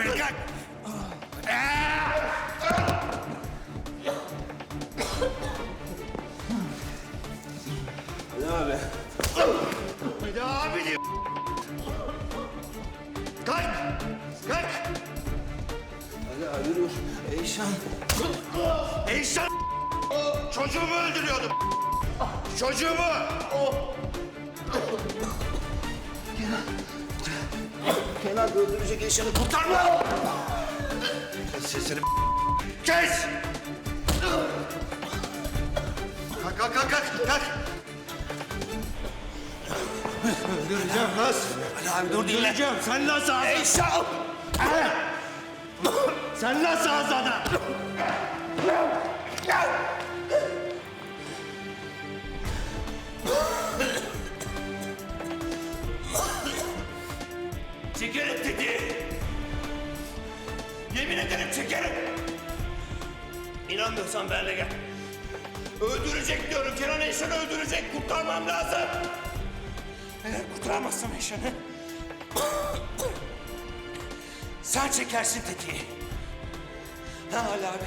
beni kalk. Ali abi. Hadi abi diyor. Kalk. Kalk. Ali abi dur. Eyşan. Eyşan çocuğumu öldürüyordum. Çocuğumu. Kenan öldürecek Eyşan'ı kurtarma. Sesini kes. Kalk kalk kalk kalk. kalk. Öldüreceğim nasıl? Ali abi dur dinle. Öldüreceğim. Sen nasıl ağzın? Eyşan. Sen nasıl ağzın? Çekerim tetiği. Yemin ederim çekerim. İnanmıyorsan benimle gel. Öldürecek diyorum. Kenan Eşan'ı öldürecek. Kurtarmam lazım. Eğer kurtaramazsam Eşan'ı... Sen çekersin tetiği. Ha Ali abi.